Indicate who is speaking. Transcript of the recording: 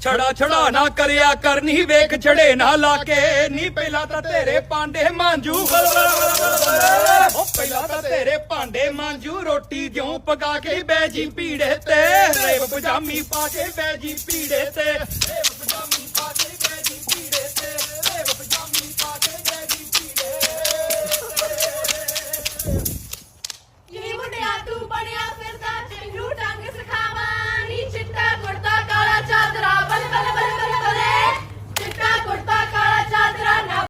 Speaker 1: ਛੜਾ ਛੜਾ ਨਾ ਕਰਿਆ ਕਰਨੀ ਵੇਖ ਛੜੇ ਨਾ ਲਾ ਕੇ ਨੀ ਪਹਿਲਾਂ ਤਾਂ ਤੇਰੇ ਪਾਂਡੇ ਮਾਂਜੂ। ਬਲ ਉਹ ਪਹਿਲਾਂ ਤਾਂ ਤੇਰੇ ਭਾਂਡੇ ਮਾਂਜੂ, ਰੋਟੀ ਜਿਉਂ ਪਕਾ ਕੇ ਬੈਜੀ ਪੀੜੇ ਤੇ। ਰੇਬ ਪਜਾਮੀ ਪਾ ਕੇ ਬੈਜੀ ਪੀੜੇ ਤੇ।